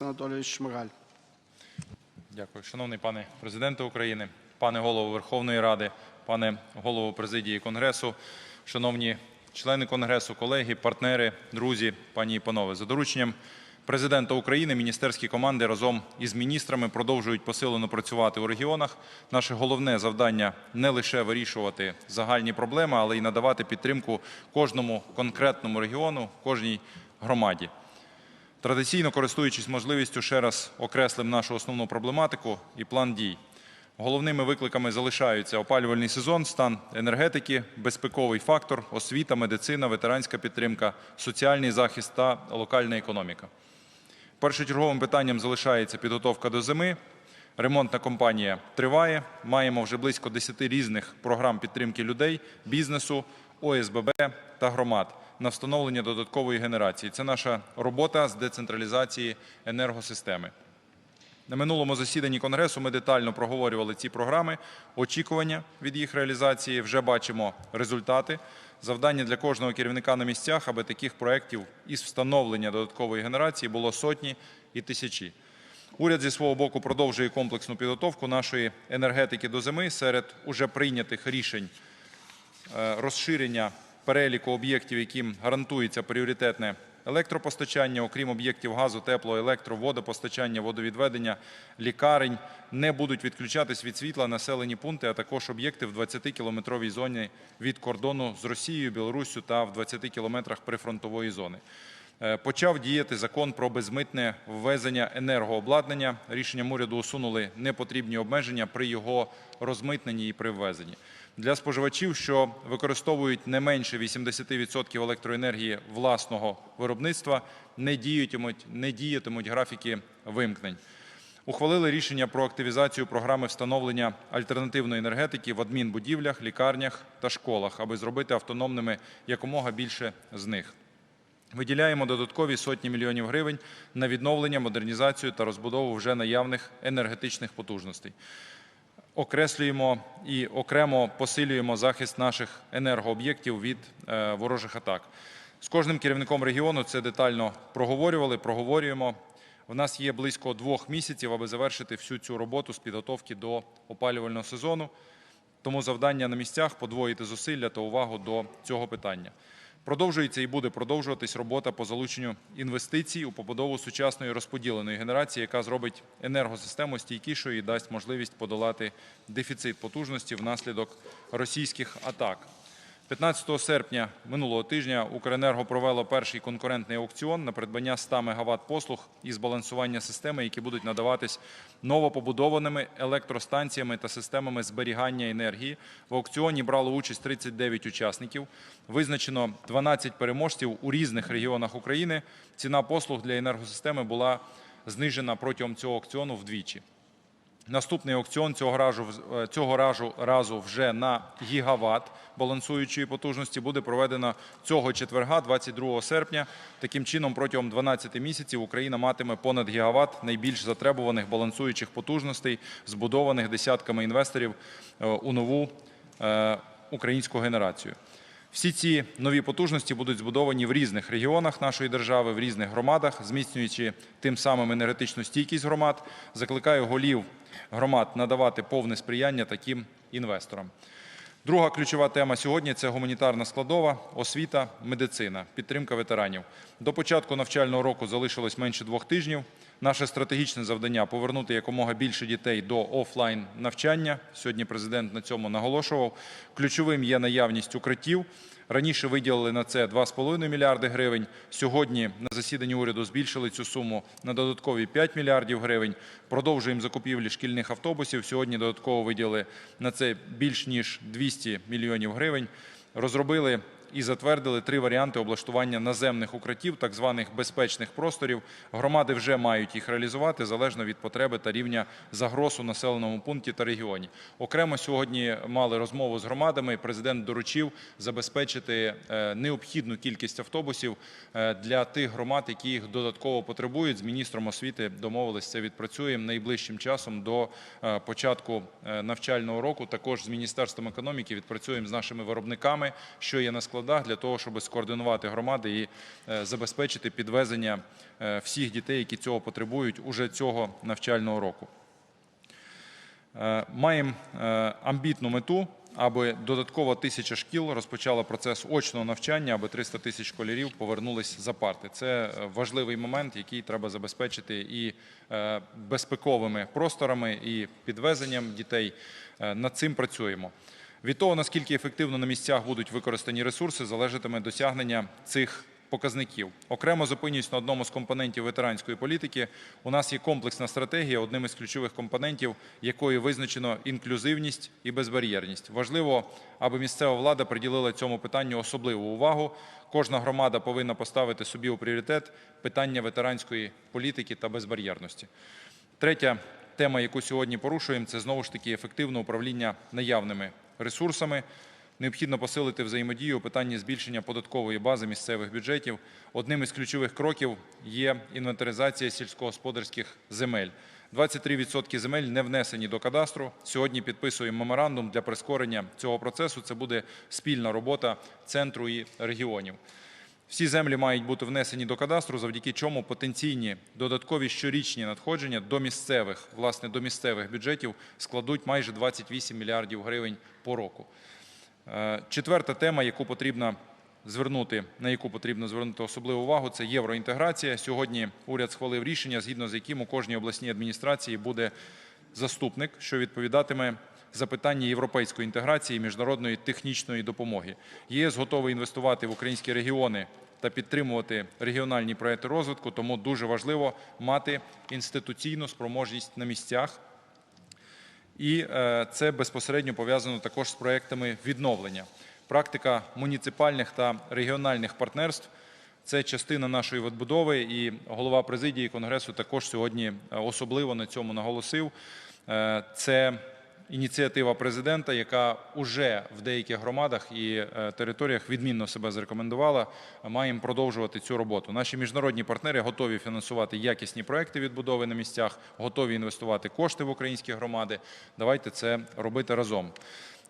Анатолійович Шмигаль. Дякую. Шановний пане президенте України, пане голово Верховної Ради, пане голово президії Конгресу, шановні члени Конгресу, колеги, партнери, друзі, пані і панове. За дорученням президента України міністерські команди разом із міністрами продовжують посилено працювати у регіонах. Наше головне завдання не лише вирішувати загальні проблеми, але й надавати підтримку кожному конкретному регіону, кожній громаді. Традиційно користуючись можливістю, ще раз окреслим нашу основну проблематику і план дій. Головними викликами залишаються опалювальний сезон, стан енергетики, безпековий фактор, освіта, медицина, ветеранська підтримка, соціальний захист та локальна економіка. Першочерговим питанням залишається підготовка до зими. Ремонтна кампанія триває. Маємо вже близько 10 різних програм підтримки людей, бізнесу, ОСББ та громад на встановлення додаткової генерації. Це наша робота з децентралізації енергосистеми. На минулому засіданні Конгресу ми детально проговорювали ці програми, очікування від їх реалізації. Вже бачимо результати. Завдання для кожного керівника на місцях, аби таких проєктів із встановлення додаткової генерації було сотні і тисячі. Уряд зі свого боку продовжує комплексну підготовку нашої енергетики до зими серед уже прийнятих рішень е, розширення переліку об'єктів, яким гарантується пріоритетне електропостачання, окрім об'єктів газу, тепло, електро, водопостачання, водовідведення, лікарень, не будуть відключатись від світла населені пункти, а також об'єкти в 20-кілометровій зоні від кордону з Росією, Білоруссю та в 20 кілометрах прифронтової зони. Е, Почав діяти закон про безмитне ввезення енергообладнання. Рішенням уряду усунули непотрібні обмеження при його розмитненні і при ввезенні. Для споживачів, що використовують не менше 80% електроенергії власного виробництва, не діятимуть, не діятимуть графіки вимкнень. Ухвалили рішення про активізацію програми встановлення альтернативної енергетики в адмінбудівлях, лікарнях та школах, аби зробити автономними якомога більше з них. Виділяємо додаткові сотні мільйонів гривень на відновлення, модернізацію та розбудову вже наявних енергетичних потужностей. Окреслюємо і окремо посилюємо захист наших енергооб'єктів від е, ворожих атак. З кожним керівником регіону це детально проговорювали, проговорюємо. У нас є близько двох місяців, аби завершити всю цю роботу з підготовки до опалювального сезону. Тому завдання на місцях подвоїти зусилля та увагу до цього питання. Продовжується і буде продовжуватись робота по залученню інвестицій у побудову сучасної розподіленої генерації, яка зробить енергосистему стійкішою і дасть можливість подолати дефіцит потужності внаслідок російських атак. 15 серпня минулого тижня Укренерго провело перший конкурентний аукціон на придбання 100 МВт послуг із балансування системи, які будуть надаватись новопобудованими електростанціями та системами зберігання енергії. В аукціоні брало участь 39 учасників. Визначено 12 переможців у різних регіонах України. Ціна послуг для енергосистеми була знижена протягом цього аукціону вдвічі. Наступний аукціон цього разу, е, цього разу, разу вже на гігават балансуючої потужності буде проведено цього четверга, 22 серпня. Таким чином, протягом 12 місяців Україна матиме понад гігават найбільш затребуваних балансуючих потужностей, збудованих десятками інвесторів е, у нову е, українську генерацію. Всі ці нові потужності будуть збудовані в різних регіонах нашої держави, в різних громадах, зміцнюючи тим самим енергетичну стійкість громад. Закликаю голів громад надавати повне сприяння таким інвесторам. Друга ключова тема сьогодні це гуманітарна складова, освіта, медицина, підтримка ветеранів. До початку навчального року залишилось менше двох тижнів. Наше стратегічне завдання повернути якомога більше дітей до офлайн навчання. Сьогодні президент на цьому наголошував. Ключовим є наявність укриттів. Раніше виділили на це 2,5 мільярди гривень. Сьогодні на засіданні уряду збільшили цю суму на додаткові 5 мільярдів гривень. Продовжуємо закупівлі шкільних автобусів. Сьогодні додатково виділили на це більш ніж 200 мільйонів гривень. Розробили і затвердили три варіанти облаштування наземних укриттів, так званих безпечних просторів. Громади вже мають їх реалізувати залежно від потреби та рівня загроз у населеному пункті та регіоні. Окремо сьогодні мали розмову з громадами. Президент доручив забезпечити е, необхідну кількість автобусів е, для тих громад, які їх додатково потребують. З міністром освіти домовились це відпрацюємо найближчим часом до е, початку навчального року. Також з міністерством економіки відпрацюємо з нашими виробниками, що є на складах складах для того, щоб скоординувати громади і е, забезпечити підвезення е, всіх дітей, які цього потребують, уже цього навчального року. Е, Маємо амбітну мету, аби додатково тисяча шкіл розпочала процес очного навчання, аби 300 тисяч школярів повернулись за парти. Це важливий момент, який треба забезпечити і безпековими просторами, і підвезенням дітей. Над цим працюємо. Від того, наскільки ефективно на місцях будуть використані ресурси, залежатиме досягнення цих показників. Окремо зупинюсь на одному з компонентів ветеранської політики. У нас є комплексна стратегія, одним із ключових компонентів якої визначено інклюзивність і безбар'єрність. Важливо, аби місцева влада приділила цьому питанню особливу увагу. Кожна громада повинна поставити собі у пріоритет питання ветеранської політики та безбар'єрності. Третя тема, яку сьогодні порушуємо, це знову ж таки ефективне управління наявними ресурсами. Необхідно посилити взаємодію у питанні збільшення податкової бази місцевих бюджетів. Одним із ключових кроків є інвентаризація сільськогосподарських земель. 23% земель не внесені до кадастру. Сьогодні підписуємо меморандум для прискорення цього процесу. Це буде спільна робота центру і регіонів. Всі землі мають бути внесені до кадастру, завдяки чому потенційні додаткові щорічні надходження до місцевих, власне, до місцевих бюджетів складуть майже 28 мільярдів гривень по року. Е, Четверта тема, яку потрібно звернути, на яку потрібно звернути особливу увагу, це євроінтеграція. Сьогодні уряд схвалив рішення, згідно з яким у кожній обласній адміністрації буде заступник, що відповідатиме за питання європейської інтеграції і міжнародної технічної допомоги. ЄС готовий інвестувати в українські регіони та підтримувати регіональні проекти розвитку, тому дуже важливо мати інституційну спроможність на місцях. І е, це безпосередньо пов'язано також з проектами відновлення. Практика муніципальних та регіональних партнерств це частина нашої відбудови, і голова президії конгресу також сьогодні е, особливо на цьому наголосив. Е, Це ініціатива президента, яка вже в деяких громадах і е, територіях відмінно себе зарекомендувала. Маємо продовжувати цю роботу. Наші міжнародні партнери готові фінансувати якісні проекти відбудови на місцях, готові інвестувати кошти в українські громади. Давайте це робити разом.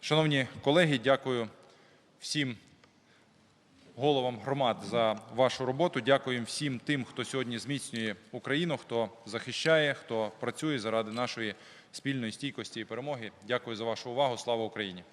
Шановні колеги, дякую всім головам громад за вашу роботу. Дякуємо всім тим, хто сьогодні зміцнює Україну, хто захищає, хто працює заради нашої спільної стійкості і перемоги. Дякую за вашу увагу. Слава Україні!